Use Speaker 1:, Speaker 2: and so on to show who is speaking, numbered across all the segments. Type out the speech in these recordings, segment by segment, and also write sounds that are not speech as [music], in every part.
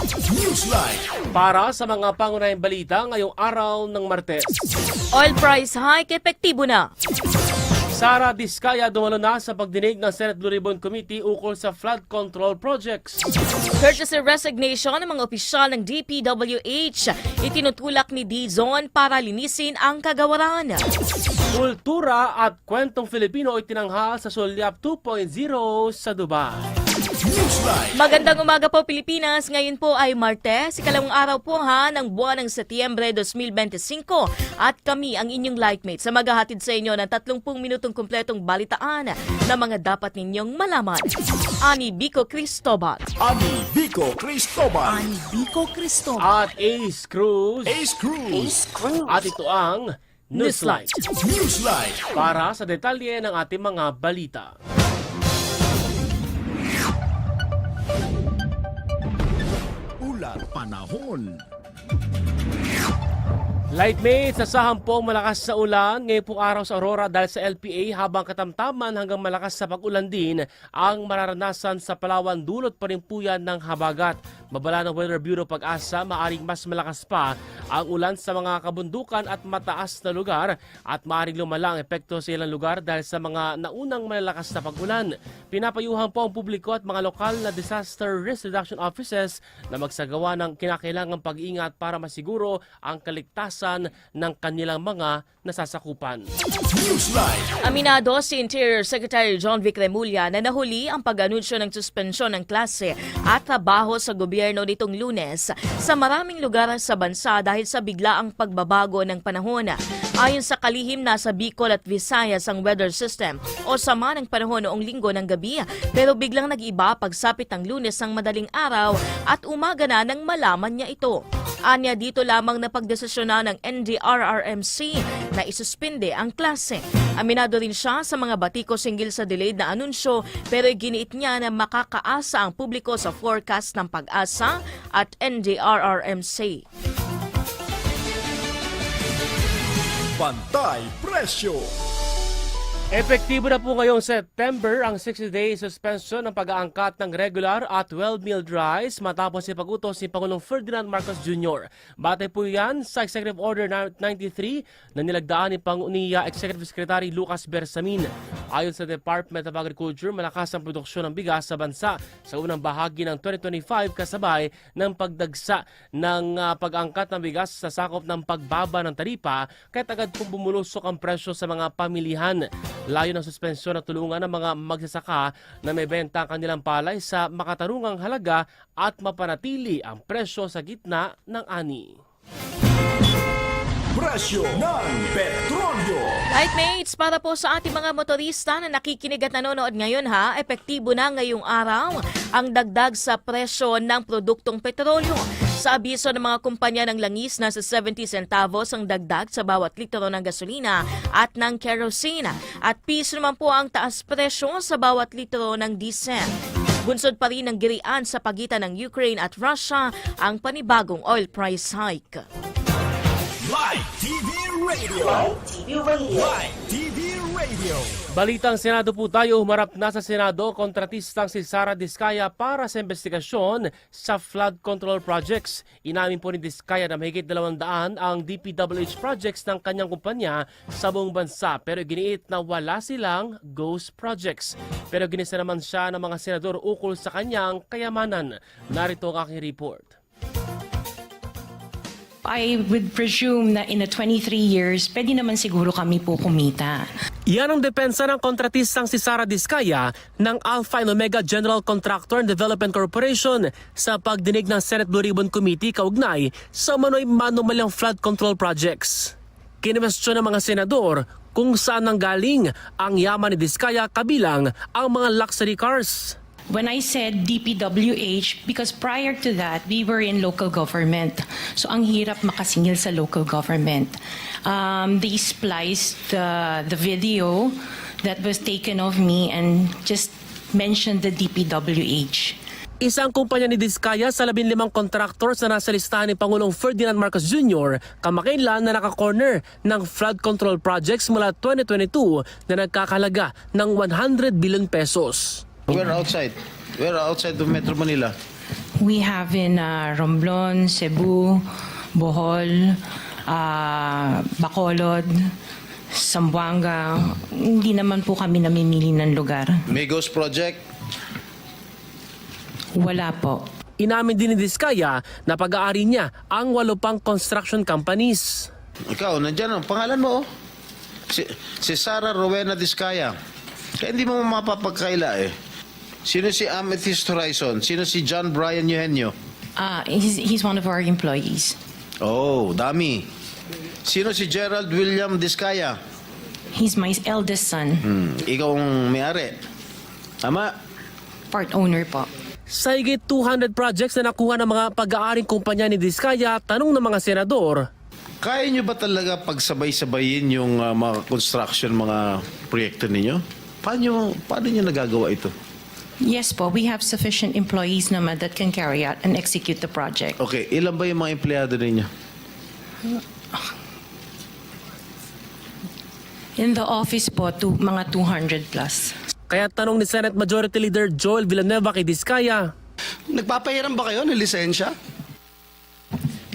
Speaker 1: Newsline.
Speaker 2: Para sa mga pangunahing balita ngayong araw ng Martes.
Speaker 3: Oil price hike epektibo na.
Speaker 2: Sara Diskaya dumalo na sa pagdinig ng Senate Blue Ribbon Committee ukol sa flood control projects.
Speaker 3: Courtesy resignation ng mga opisyal ng DPWH. Itinutulak ni D-Zone para linisin ang kagawaran.
Speaker 2: Kultura at kwentong Filipino itinanghal sa Sulyap 2.0 sa Dubai.
Speaker 1: Newsline.
Speaker 3: Magandang umaga po Pilipinas. Ngayon po ay Martes, ikalawang araw po ha ng buwan ng Setyembre 2025 at kami ang inyong lightmates sa maghahatid sa inyo ng 30 minutong kumpletong balitaan na mga dapat ninyong malaman. Ani Bico Cristobal.
Speaker 1: Ani Vico Cristobal.
Speaker 4: Bico Cristo.
Speaker 2: At Ace Cruz.
Speaker 1: Ace Cruz.
Speaker 4: Cruz.
Speaker 2: At ito ang Newsline.
Speaker 1: Newsline.
Speaker 2: Para sa detalye ng ating mga balita.
Speaker 5: Ulat panahon.
Speaker 2: Lightmates, asahan po malakas sa ulan ngayon pong araw sa Aurora dahil sa LPA habang katamtaman hanggang malakas sa pag-ulan din ang mararanasan sa Palawan dulot pa rin po yan ng habagat. Babala ng Weather Bureau pag-asa, maaring mas malakas pa ang ulan sa mga kabundukan at mataas na lugar at maaring lumala ang epekto sa ilang lugar dahil sa mga naunang malalakas na pag-ulan. Pinapayuhan po ang publiko at mga lokal na disaster risk reduction offices na magsagawa ng kinakailangang pag-iingat para masiguro ang kaligtasan ng kanilang mga nasasakupan.
Speaker 3: Aminado si Interior Secretary John Vic Remulla na nahuli ang pag-anunsyo ng suspensyon ng klase at trabaho sa gobyerno nitong lunes sa maraming lugar sa bansa dahil sa biglaang pagbabago ng panahon. Ayon sa kalihim, nasa Bicol at Visayas ang weather system o sama ng panahon noong linggo ng gabi pero biglang nag-iba pagsapit ng lunes ng madaling araw at umaga na nang malaman niya ito. Anya dito lamang na pagdesisyonan ng NDRRMC na isuspinde ang klase. Aminado rin siya sa mga batiko singgil sa delayed na anunsyo pero giniit niya na makakaasa ang publiko sa forecast ng pag-asa at NDRRMC.
Speaker 1: Pantay Presyo.
Speaker 2: Epektibo na po ngayong September ang 60-day suspension ng pag-aangkat ng regular at well-milled rice matapos si pag-utos ni Pangulong Ferdinand Marcos Jr. Batay po yan sa Executive Order 93 na nilagdaan ni, Pang ni uh, Executive Secretary Lucas Bersamin. Ayon sa Department of Agriculture, malakas ang produksyon ng bigas sa bansa sa unang bahagi ng 2025 kasabay ng pagdagsa ng uh, pag-angkat ng bigas sa sakop ng pagbaba ng taripa kahit agad pong bumulusok ang presyo sa mga pamilihan. Layo ng suspensyon na tulungan ng mga magsasaka na may benta ang kanilang palay sa makatarungang halaga at mapanatili ang presyo sa gitna ng ani.
Speaker 1: Presyo ng Petrolyo.
Speaker 3: Lightmates, para po sa ating mga motorista na nakikinig at nanonood ngayon ha, epektibo na ngayong araw ang dagdag sa presyo ng produktong petrolyo. Sa abiso ng mga kumpanya ng langis na sa 70 centavos ang dagdag sa bawat litro ng gasolina at ng kerosene. At piso naman po ang taas presyo sa bawat litro ng diesel. Bunsod pa rin ang girian sa pagitan ng Ukraine at Russia ang panibagong oil price hike.
Speaker 1: Live TV Radio.
Speaker 4: Live TV Radio.
Speaker 1: Live TV Radio.
Speaker 2: Balitang Senado po tayo, humarap na sa Senado kontratistang si Sara Diskaya para sa investigasyon sa flood control projects. Inamin po ni Diskaya na mahigit 200 ang DPWH projects ng kanyang kumpanya sa buong bansa pero giniit na wala silang ghost projects. Pero ginisa naman siya ng mga senador ukol sa kanyang kayamanan. Narito ang aking report.
Speaker 6: I would presume na in the 23 years, pwede naman siguro kami po kumita.
Speaker 2: Yan ang depensa ng kontratistang si Sara Diskaya ng Alpha and Omega General Contractor and Development Corporation sa pagdinig ng Senate Blue Ribbon Committee kaugnay sa manoy manumalang flood control projects. Kinwestiyon ng mga senador kung saan nanggaling ang yaman ni Diskaya kabilang ang mga luxury cars.
Speaker 6: When I said DPWH, because prior to that, we were in local government. So ang hirap makasingil sa local government. Um, they spliced the, the video that was taken of me and just mentioned the DPWH.
Speaker 2: Isang kumpanya ni Diskaya sa 15 contractors na nasa listahan ni Pangulong Ferdinand Marcos Jr. kamakailan na naka-corner ng flood control projects mula 2022 na nagkakalaga ng 100 billion pesos.
Speaker 7: We're outside. We're outside of Metro Manila.
Speaker 6: We have in uh, Romblon, Cebu, Bohol, uh, Bacolod, Zamboanga. Hindi naman po kami namimili ng lugar.
Speaker 7: Migos Project.
Speaker 6: Wala po.
Speaker 2: Inamin din ni Diskaya na pag-aari niya ang walo pang construction companies.
Speaker 7: Ikaw, nandyan ang pangalan mo. oh. Si, si Sara Rowena Discaya. Kaya hindi mo mapapagkaila eh. Sino si Amethyst Horizon? Sino si John Brian Eugenio?
Speaker 6: Uh, he's, he's one of our employees.
Speaker 7: Oh, dami. Sino si Gerald William Discaya?
Speaker 6: He's my eldest son,
Speaker 7: Hmm, ikaw ang may-ari. Tama?
Speaker 6: part owner po.
Speaker 2: Sa higit 200 projects na nakuha ng mga pag-aaring kumpanya ni Diskaya, tanong ng mga senador,
Speaker 7: Kaya nyo ba talaga pagsabay-sabayin yung ah, mga construction, mga proyekto ninyo? Paano, paano nyo nagagawa ito?
Speaker 6: Yes po, we have sufficient employees naman that can carry out and execute the project.
Speaker 7: Okay, ilan ba yung mga empleyado ninyo?
Speaker 6: In the office po, to, mga 200 plus.
Speaker 2: kaya tanong ni Senate Majority Leader Joel Villanueva kay Diskaya,
Speaker 8: Nagpapahiram ba kayo ng lisensya?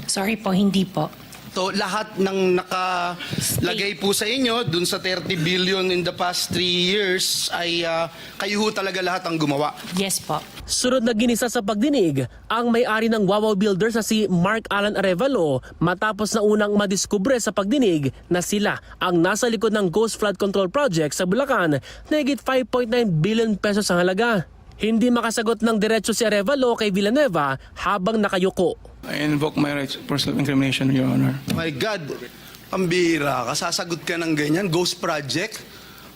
Speaker 6: Sorry po, hindi po.
Speaker 8: So lahat ng nakalagay po sa inyo dun sa 30 billion in the past 3 years ay ah, kayo ho talaga lahat ang gumawa.
Speaker 6: Yes po.
Speaker 2: Sunod na ginisa sa pagdinig ang may-ari ng Wawaw Builders na si Mark Alan Arevalo matapos na unang madiskubre sa pagdinig na sila ang nasa likod ng Ghost Flood Control Project sa Bulacan na higit 5.9 billion pesos ang halaga. Hindi makasagot ng diretso si Arevalo kay Villanueva habang nakayuko.
Speaker 9: I invoke my rights for self-incrimination, Your Honor.
Speaker 8: My God, pambira ka, sasagot ka ng ganyan, ghost project.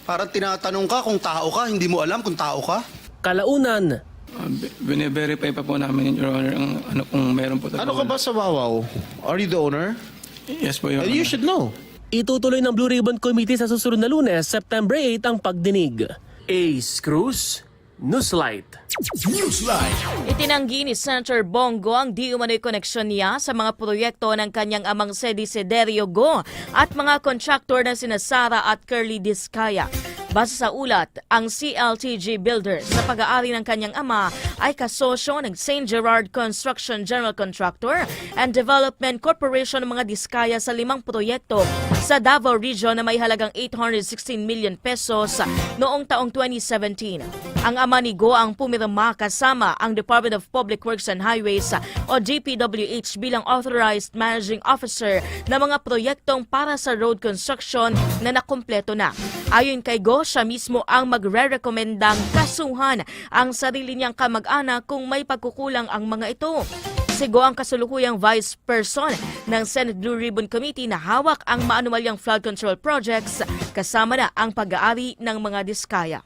Speaker 8: Parang tinatanong ka kung tao ka, hindi mo alam kung tao ka.
Speaker 2: Kalaunan,
Speaker 9: Uh, Bine-verify pa po namin, Your Honor, ang ano kung meron po
Speaker 7: Ano ka ba sa Wawaw? Are you the owner?
Speaker 9: Yes po, Your Honor.
Speaker 7: You should know.
Speaker 2: itutuloy ng Blue Ribbon Committee sa susunod na lunes, September 8 ang pagdinig. Ace Cruz, Newslight.
Speaker 1: Newsline.
Speaker 3: Itinanggi ni Senator Bongo ang di umano'y koneksyon niya sa mga proyekto ng kanyang amang Sedi Sederio Go at mga kontraktor na sina Sara at Curly Discaya. Base sa ulat, ang CLTG Builders sa pag-aari ng kanyang ama ay kasosyo ng St. Gerard Construction General Contractor and Development Corporation ng mga Diskaya sa limang proyekto sa Davao Region na may halagang 816 million pesos noong taong 2017. Ang ama ni Go ang pumirma kasama ang Department of Public Works and Highways o DPWH bilang Authorized Managing Officer ng mga proyektong para sa road construction na nakumpleto na. Ayon kay Go, siya mismo ang magre-rekomendang kasuhan ang sarili niyang kamag-anak kung may pagkukulang ang mga ito. Si Go ang kasulukuyang vice person ng Senate Blue Ribbon Committee na hawak ang maanumalyang flood control projects kasama na ang pag-aari ng mga diskaya.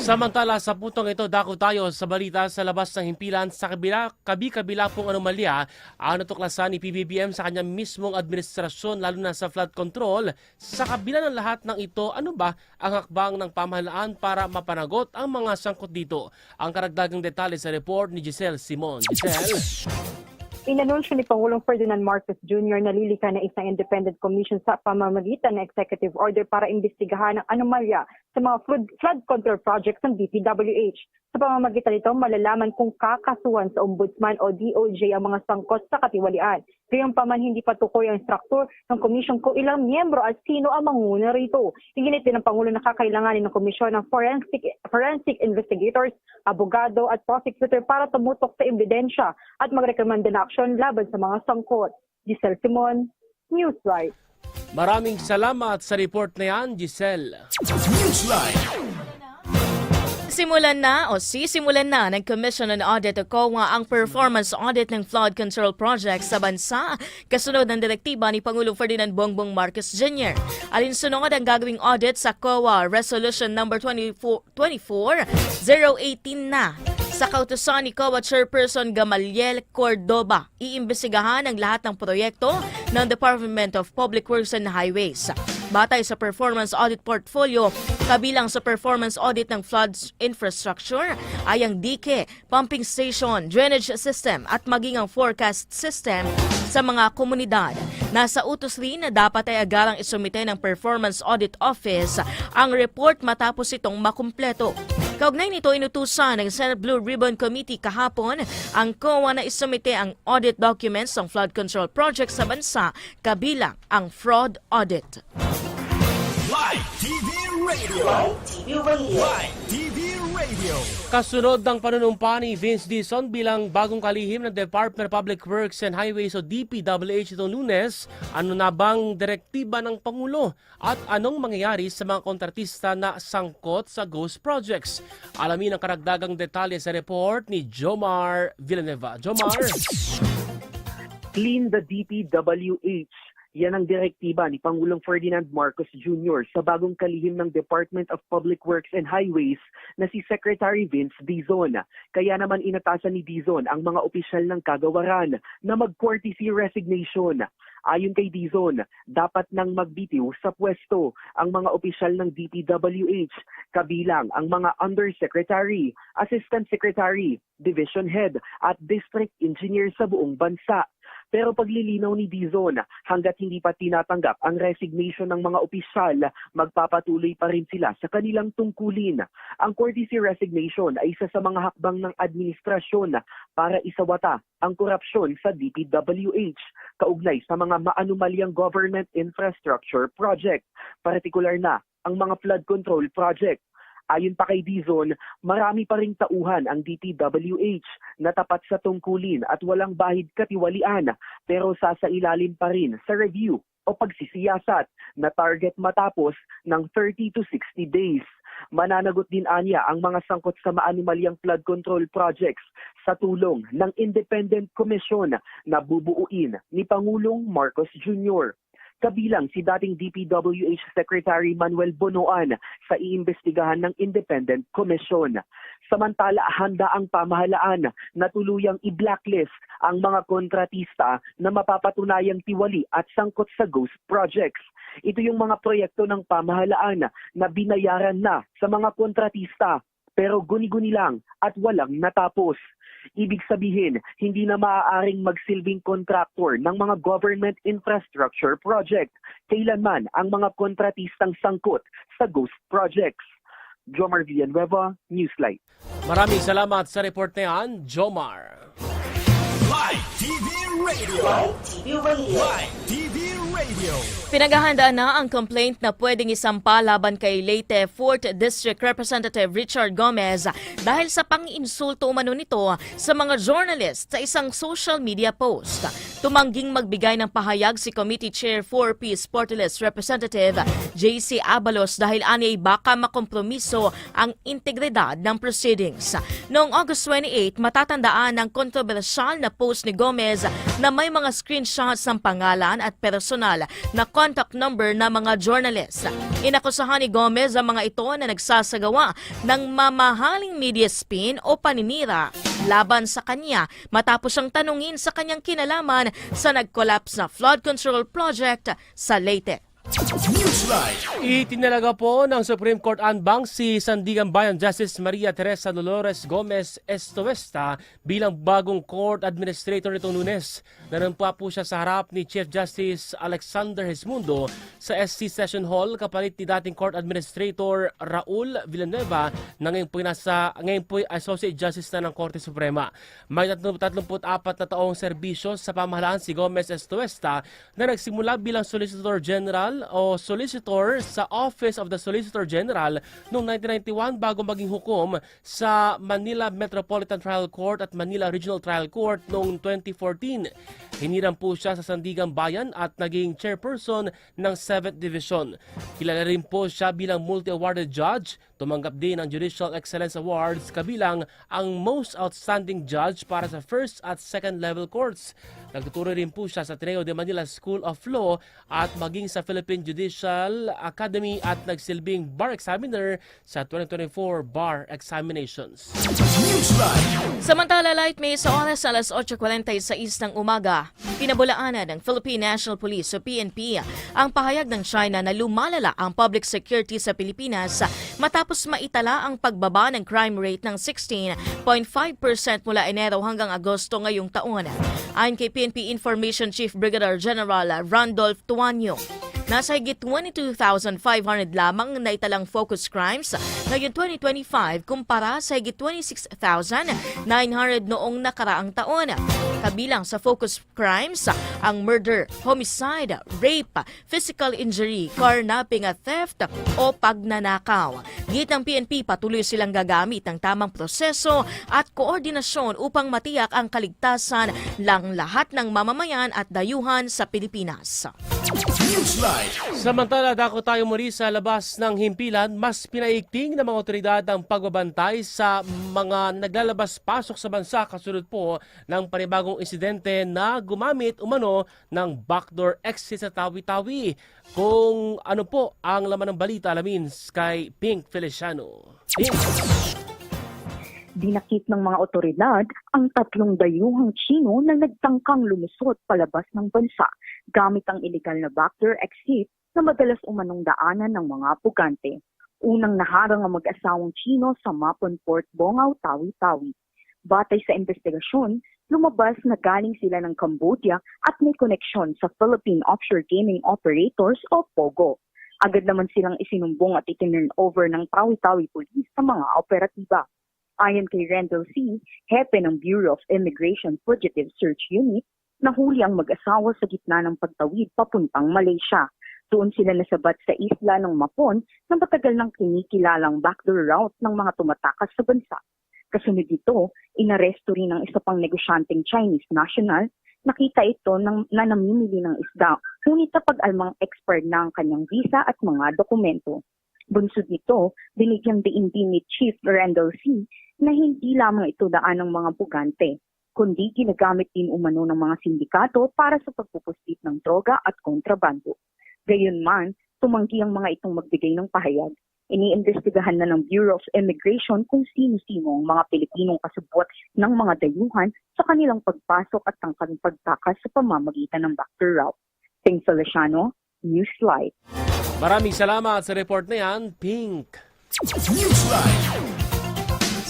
Speaker 2: Samantala sa putong ito, dako tayo sa balita sa labas ng himpilan sa kabila, kabi-kabila pong anomalya ang natuklasan ni PBBM sa kanyang mismong administrasyon lalo na sa flood control. Sa kabila ng lahat ng ito, ano ba ang hakbang ng pamahalaan para mapanagot ang mga sangkot dito? Ang karagdagang detalye sa report ni Giselle Simon. Giselle?
Speaker 10: Inanunsyo ni Pangulong Ferdinand Marcos Jr. na lilika na isang independent commission sa pamamagitan ng executive order para imbestigahan ang anomalya sa mga flood, flood control projects ng DPWH. Sa pamamagitan nito, malalaman kung kakasuhan sa Ombudsman o DOJ ang mga sangkot sa katiwalian. Gayunpaman, hindi pa tukoy ang struktur ng komisyon kung ilang miyembro at sino ang manguna rito. Iginit din ng Pangulo na kakailanganin ng komisyon ng forensic, forensic investigators, abogado at prosecutor para tumutok sa ebidensya at magrekomenda ng aksyon laban sa mga sangkot. Giselle Simon, Newslight.
Speaker 2: Maraming salamat sa report na yan, Giselle.
Speaker 1: Newsline.
Speaker 3: Nagsimulan na o sisimulan na ng Commission on Audit o COA ang performance audit ng flood control project sa bansa kasunod ng direktiba ni Pangulong Ferdinand Bongbong Marcos Jr. Alinsunod ang gagawing audit sa COA Resolution number 24 24-018 na. Sa kautusan ni COA Chairperson Gamaliel Cordoba, iimbestigahan ang lahat ng proyekto ng Department of Public Works and Highways. Batay sa performance audit portfolio, kabilang sa performance audit ng floods infrastructure ay ang dike, pumping station, drainage system at maging ang forecast system sa mga komunidad. Nasa utos rin na dapat ay agarang isumite ng Performance Audit Office ang report matapos itong makumpleto. Kaugnay nito inutusan ng Senate Blue Ribbon Committee kahapon ang COA na isumite ang audit documents ng flood control project sa bansa kabilang ang fraud audit.
Speaker 1: Live TV Radio.
Speaker 4: Live TV Radio.
Speaker 1: Live TV Radio.
Speaker 2: Kasunod ng panunumpa ni Vince Dizon bilang bagong kalihim ng Department of Public Works and Highways o DPWH itong lunes, ano na bang direktiba ng Pangulo at anong mangyayari sa mga kontratista na sangkot sa ghost projects? Alamin ang karagdagang detalye sa report ni Jomar Villanueva. Jomar!
Speaker 11: Clean the DPWH. Yan ang direktiba ni Pangulong Ferdinand Marcos Jr. sa bagong kalihim ng Department of Public Works and Highways na si Secretary Vince Dizon. Kaya naman inatasan ni Dizon ang mga opisyal ng kagawaran na mag-courtesy resignation. Ayon kay Dizon, dapat nang magbitiw sa pwesto ang mga opisyal ng DPWH, kabilang ang mga undersecretary, assistant secretary, division head at district engineer sa buong bansa. Pero paglilinaw ni Dizon, hanggat hindi pa tinatanggap ang resignation ng mga opisyal, magpapatuloy pa rin sila sa kanilang tungkulin. Ang courtesy resignation ay isa sa mga hakbang ng administrasyon para isawata ang korupsyon sa DPWH, kaugnay sa mga maanumalyang government infrastructure project, partikular na ang mga flood control project. Ayon pa kay Dizon, marami pa ring tauhan ang DPWH na tapat sa tungkulin at walang bahid katiwalian pero sasailalim pa rin sa review o pagsisiyasat na target matapos ng 30 to 60 days. Mananagot din anya ang mga sangkot sa maanumalyang flood control projects sa tulong ng Independent Commission na bubuuin ni Pangulong Marcos Jr kabilang si dating DPWH Secretary Manuel Bonoan sa iimbestigahan ng Independent Commission. Samantala, handa ang pamahalaan na tuluyang i-blacklist ang mga kontratista na mapapatunayang tiwali at sangkot sa ghost projects. Ito yung mga proyekto ng pamahalaan na binayaran na sa mga kontratista pero guni-guni lang at walang natapos. Ibig sabihin, hindi na maaaring magsilbing contractor ng mga government infrastructure project kailanman ang mga kontratistang sangkot sa ghost projects. Jomar Villanueva, Newslight.
Speaker 2: Maraming salamat sa report na yan, Jomar.
Speaker 1: Live TV Radio.
Speaker 4: Live TV Radio.
Speaker 1: Live TV Radio.
Speaker 3: Pinaghahandaan na ang complaint na pwedeng isampa laban kay Leyte 4th District Representative Richard Gomez dahil sa pang-insulto umano nito sa mga journalist sa isang social media post. Tumangging magbigay ng pahayag si Committee Chair 4P Sportless Representative JC Abalos dahil ani baka makompromiso ang integridad ng proceedings. Noong August 28, matatandaan ang kontrobersyal na post ni Gomez na may mga screenshots ng pangalan at personal na contact number ng mga journalist. Inakusahan ni Gomez ang mga ito na nagsasagawa ng mamahaling media spin o paninira laban sa kanya matapos siyang tanungin sa kanyang kinalaman sa nag-collapse na flood control project sa Leyte.
Speaker 2: Itinalaga po ng Supreme Court Anbang si Sandigan Bayan Justice Maria Teresa Dolores Gomez Estoesta bilang bagong court administrator nitong lunes. Nanumpa po siya sa harap ni Chief Justice Alexander Hesmundo sa SC Session Hall kapalit ni dating court administrator Raul Villanueva na ngayon po nasa ngayon po Associate Justice na ng Korte Suprema. May 34 na taong serbisyo sa pamahalaan si Gomez Estoesta na nagsimula bilang Solicitor General General o Solicitor sa Office of the Solicitor General noong 1991 bago maging hukom sa Manila Metropolitan Trial Court at Manila Regional Trial Court noong 2014. Hiniram po siya sa Sandigan Bayan at naging chairperson ng 7th Division. Kilala rin po siya bilang multi-awarded judge. Tumanggap din ng Judicial Excellence Awards kabilang ang Most Outstanding Judge para sa first at second level courts. Nagtuturo rin po siya sa Ateneo de Manila School of Law at maging sa Philippine Judicial Academy at nagsilbing bar examiner sa 2024 bar examinations.
Speaker 3: Samantala, light may sa oras alas 8.46 ng umaga, pinabulaanan ng Philippine National Police o PNP ang pahayag ng China na lumalala ang public security sa Pilipinas matapos maitala ang pagbaba ng crime rate ng 16.5% mula Enero hanggang Agosto ngayong taon. Ayon kay PNP Information Chief Brigadier General Randolph Tuanyo, Nasa higit 22,500 lamang naitalang focus crimes ngayon 2025 kumpara sa higit 26,900 noong nakaraang taon. Kabilang sa focus crimes ang murder, homicide, rape, physical injury, carnapping at theft o pagnanakaw. Git ng PNP patuloy silang gagamit ng tamang proseso at koordinasyon upang matiyak ang kaligtasan lang lahat ng mamamayan at dayuhan sa Pilipinas.
Speaker 2: Samantala, dako tayo muli sa labas ng himpilan, mas pinaigting ng mga otoridad ang pagbabantay sa mga naglalabas-pasok sa bansa kasunod po ng panibagong insidente na gumamit umano ng backdoor exit sa Tawi-Tawi. Kung ano po ang laman ng balita, alamin kay Pink Feliciano. Pink.
Speaker 10: Dinakip ng mga otoridad ang tatlong dayuhang Chino na nagtangkang lumusot palabas ng bansa gamit ang illegal na backdoor exit na madalas umanong daanan ng mga pugante. Unang naharang ang mag-asawang Chino sa Mapon Port, Bongaw, Tawi-Tawi. Batay sa investigasyon, lumabas na galing sila ng Cambodia at may koneksyon sa Philippine Offshore Gaming Operators o POGO. Agad naman silang isinumbong at itinurn over ng Tawi-Tawi Police sa mga operatiba. Ayon kay Randall C., hepe ng Bureau of Immigration Fugitive Search Unit, nahuli ang mag-asawa sa gitna ng pagtawid papuntang Malaysia. Doon sila nasabat sa isla ng Mapon na matagal nang kinikilalang backdoor route ng mga tumatakas sa bansa. Kasunod dito, inaresto rin ang isa pang negosyanteng Chinese national. Nakita ito ng, na namimili ng isda, ngunit napag-almang expired na ang kanyang visa at mga dokumento. Bunsod nito, binigyang diin din ni Chief Randall C. na hindi lamang ito daan ng mga bugante, kundi ginagamit din umano ng mga sindikato para sa pagpupustit ng droga at kontrabando. Gayunman, tumanggi ang mga itong magbigay ng pahayag. Iniimbestigahan na ng Bureau of Immigration kung sino-sino ang mga Pilipinong kasabot ng mga dayuhan sa kanilang pagpasok at tangkang pagtakas sa pamamagitan ng backdoor route. Ting Feliciano, Newslight.
Speaker 2: Maraming salamat sa report na yan, Pink.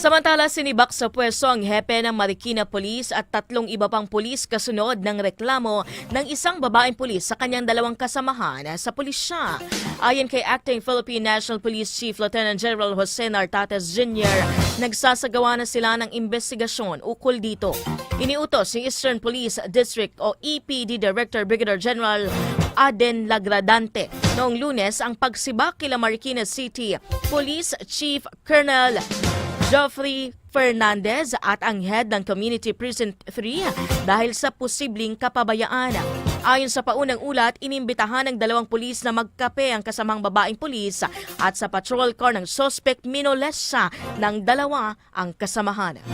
Speaker 3: Samantala, sinibak sa pwesto ang hepe ng Marikina Police at tatlong iba pang pulis kasunod ng reklamo ng isang babaeng pulis sa kanyang dalawang kasamahan sa pulisya. Ayon kay Acting Philippine National Police Chief Lieutenant General Jose Nartates Jr., nagsasagawa na sila ng investigasyon ukol dito. Iniutos si Eastern Police District o EPD Director Brigadier General Aden Lagradante noong lunes ang pagsibak kila Marikina City Police Chief Colonel Geoffrey Fernandez at ang head ng Community Precinct 3 dahil sa posibleng kapabayaan. Ayon sa paunang ulat, inimbitahan ng dalawang pulis na magkape ang kasamang babaeng pulis at sa patrol car ng suspect minolesa ng dalawa ang kasamahan.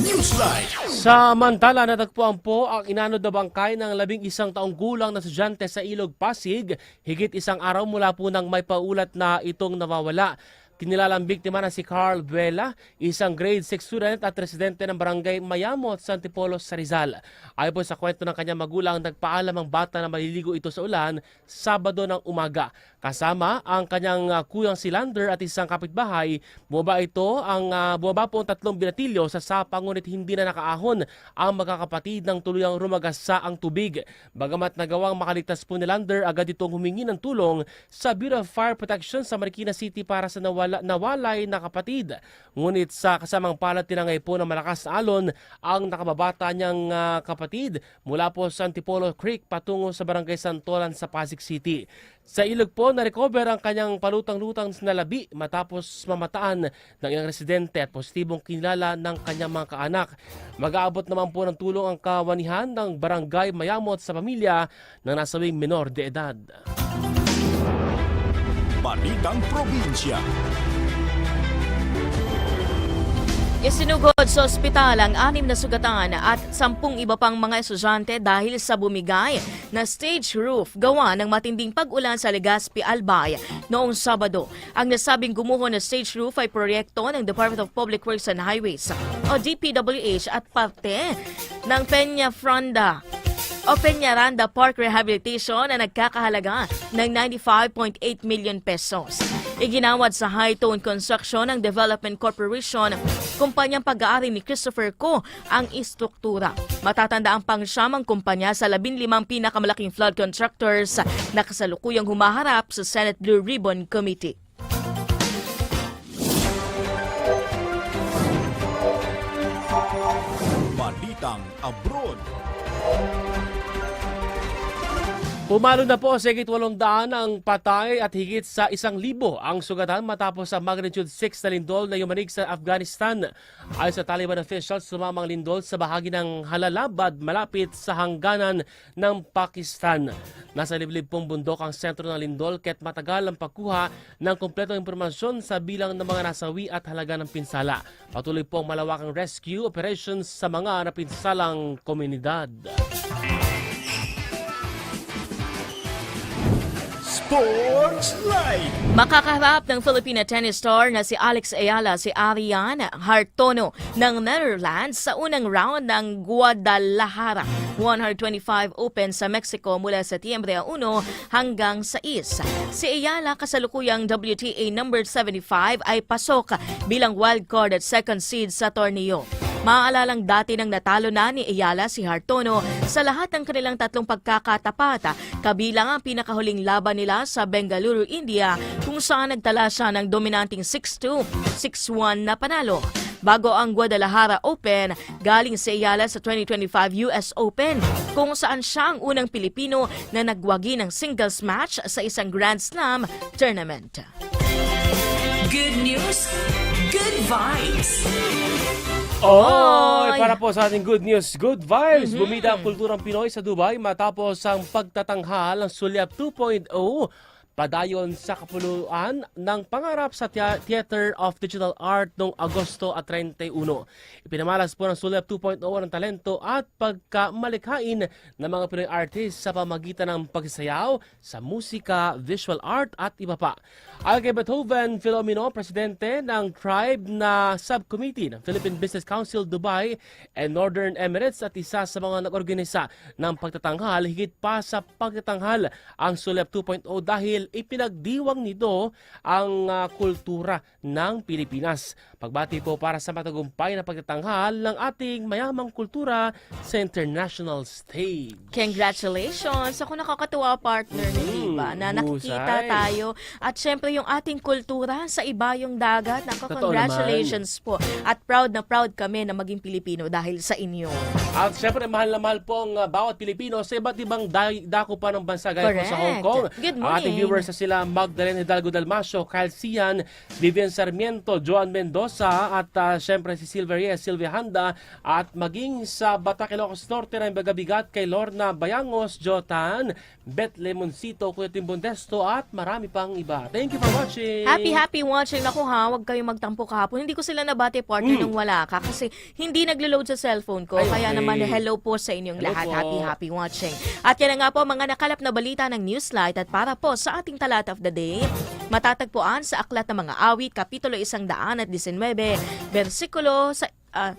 Speaker 1: Newsline.
Speaker 2: Samantala, natagpuan po ang inanod na bangkay ng labing isang taong gulang na estudyante sa Ilog, Pasig. Higit isang araw mula po nang may paulat na itong nawawala. Kinilalang biktima na si Carl Buela, isang grade 6 student at residente ng barangay Mayamot, San Tipolo, sa Rizal. Ayon po sa kwento ng kanyang magulang, nagpaalam ang bata na maliligo ito sa ulan Sabado ng umaga. Kasama ang kanyang uh, kuyang si Lander at isang kapitbahay. Bumaba ito ang uh, bumaba po ang tatlong binatilyo sa sapa ngunit hindi na nakaahon ang magkakapatid ng tuluyang rumagasa ang tubig. Bagamat nagawang makaligtas po ni Lander, agad itong humingi ng tulong sa Bureau of Fire Protection sa Marikina City para sa nawala nawala, nawalay na kapatid. Ngunit sa kasamang palad tinangay po ng malakas na alon ang nakababata niyang ah, kapatid mula po sa Antipolo Creek patungo sa Barangay Santolan sa Pasig City. Sa ilog po, na-recover ang kanyang palutang-lutang na labi matapos mamataan ng ilang residente at positibong kinilala ng kanyang mga kaanak. Mag-aabot naman po ng tulong ang kawanihan ng barangay Mayamot sa pamilya ng nasawing menor de edad.
Speaker 5: Balitang Probinsya.
Speaker 3: Isinugod sa ospital ang anim na sugatan at sampung iba pang mga estudyante dahil sa bumigay na stage roof gawa ng matinding pag-ulan sa Legazpi, Albay noong Sabado. Ang nasabing gumuho na stage roof ay proyekto ng Department of Public Works and Highways o DPWH at parte ng Peña Fronda o Peñaranda Park Rehabilitation na nagkakahalaga ng 95.8 million pesos. Iginawad sa High Tone Construction ng Development Corporation, kumpanyang pag-aari ni Christopher Co ang istruktura. Matatanda ang pangsyamang kumpanya sa 15 pinakamalaking flood contractors na kasalukuyang humaharap sa Senate Blue Ribbon Committee.
Speaker 2: Pumalo na po sa higit 800 ang patay at higit sa isang libo ang sugatan matapos sa magnitude 6 na lindol na yumanig sa Afghanistan. Ayon sa Taliban officials, sumamang lindol sa bahagi ng Halalabad malapit sa hangganan ng Pakistan. Nasa liblib pong bundok ang sentro ng lindol kaya't matagal ang pagkuha ng kompletong impormasyon sa bilang ng mga nasawi at halaga ng pinsala. Patuloy po ang malawakang rescue operations sa mga napinsalang komunidad.
Speaker 5: Sports Live.
Speaker 3: Makakaharap ng Filipina tennis star na si Alex Ayala si Ariana Hartono ng Netherlands sa unang round ng Guadalajara 125 Open sa Mexico mula Setyembre 1 hanggang 6. Si Ayala kasalukuyang WTA number 75 ay pasok bilang wildcard at second seed sa torneo. Maaalalang dati nang natalo na ni Ayala si Hartono sa lahat ng kanilang tatlong pagkakatapat, kabilang ang pinakahuling laban nila sa Bengaluru, India, kung saan nagtala siya ng dominanting 6-2, 6-1 na panalo. Bago ang Guadalajara Open, galing si Ayala sa 2025 US Open, kung saan siya ang unang Pilipino na nagwagi ng singles match sa isang Grand Slam tournament.
Speaker 12: Good news, good vibes.
Speaker 2: Oh, para po sa ating good news, good vibes. Bumida ang kulturang Pinoy sa Dubai matapos ang pagtatanghal ng Sulyap 2.0 padayon sa kapuluan ng pangarap sa Thea- Theater of Digital Art noong Agosto at 31. Ipinamalas po ng Sulyap 2.0 ang talento at pagkamalikhain ng mga Pinoy artists sa pamagitan ng pagsasayaw sa musika, visual art at iba pa. Ayon Beethoven Filomeno, presidente ng tribe na subcommittee ng Philippine Business Council Dubai and Northern Emirates at isa sa mga nag-organisa ng pagtatanghal higit pa sa pagtatanghal ang Sulyap 2.0 dahil ipinagdiwang nito ang ah, kultura ng Pilipinas. Pagbati po para sa matagumpay na pagtatanghal ng ating mayamang kultura sa international stage.
Speaker 3: Congratulations! Ako nakakatuwa partner
Speaker 2: Mm,
Speaker 3: iba na nakikita
Speaker 2: husay.
Speaker 3: tayo at syempre yung ating kultura sa ibayong dagat. Nako,
Speaker 2: Totoo
Speaker 3: congratulations po. At proud na proud kami na maging Pilipino dahil sa inyo.
Speaker 2: At syempre, mahal na mahal po ang uh, bawat Pilipino sa iba't ibang da- dako pa ng bansa gaya po sa Hong. Kong.
Speaker 3: Good
Speaker 2: Ang ating
Speaker 3: morning.
Speaker 2: Viewers na sila Magdalene Hidalgo Dalmasio, Kyle Sian, Vivian Sarmiento, Joan Mendoza at uh, syempre si Silvia Reyes, Silvia Handa at maging sa Bata Ilocos Norte na bagabigat kay Lorna Bayangos, Jotan, Beth Lemoncito, Kuya Desto at marami pang iba. Thank you for watching.
Speaker 3: Happy, happy watching. Naku ha, huwag kayong magtampo kahapon. Hindi ko sila nabati partner nung wala ka kasi hindi naglo-load sa cellphone ko.
Speaker 2: Ay,
Speaker 3: Kaya
Speaker 2: okay.
Speaker 3: naman, hello po sa inyong
Speaker 2: Hello
Speaker 3: lahat.
Speaker 2: po.
Speaker 3: Happy, happy watching. At yan na nga po mga nakalap na balita ng Newslight at para po sa ating talat of the day, matatagpuan sa Aklat ng Mga Awit, Kapitulo 119, versikulo sa... ah,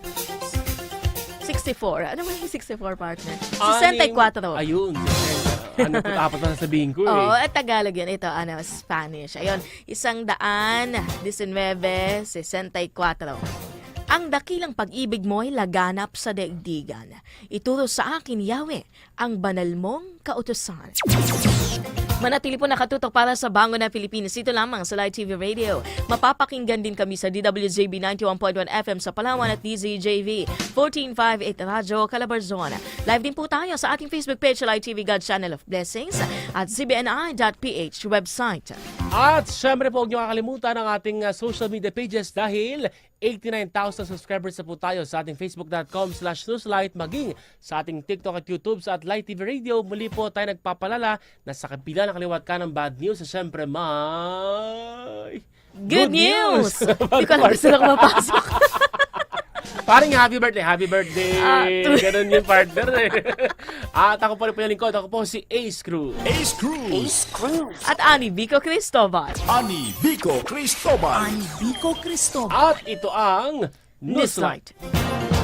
Speaker 3: 64. Ano ba yung 64 partner? 64.
Speaker 2: Ayun. ano po apat na sasabihin ko eh.
Speaker 3: Oo, at Tagalog yan. Ito, ano, Spanish. Ayun, isang daan, 19, 64. Ang dakilang pag-ibig mo'y laganap sa daigdigan. Ituro sa akin, Yahweh, ang banal mong kautusan. Manatili po nakatutok para sa Bango na Pilipinas. Ito lamang sa Live TV Radio. Mapapakinggan din kami sa DWJB 91.1 FM sa Palawan at DZJV 1458 Radyo Calabarzon. Live din po tayo sa ating Facebook page Live TV God Channel of Blessings at cbni.ph website.
Speaker 2: At syempre po, huwag niyo kakalimutan ang ating uh, social media pages dahil 89,000 subscribers na po tayo sa ating facebook.com slash newslight maging sa ating TikTok at YouTube sa at Light TV Radio. Muli po tayo nagpapalala na sa kabila ng kaliwat ka ng bad news, syempre may...
Speaker 3: Good, news! Hindi ko alam gusto na [laughs] mapasok.
Speaker 2: Paring happy birthday, happy birthday.
Speaker 3: Ah,
Speaker 2: Ganun yung partner eh. [laughs] At ako pa rin po yung lingkod. Ako po si Ace Cruz.
Speaker 5: Ace Cruz.
Speaker 3: At Ani Bico Cristobal.
Speaker 5: Ani Vico Cristobal.
Speaker 12: Ani Vico Cristobal.
Speaker 2: At ito ang Newslight.
Speaker 3: Newslight.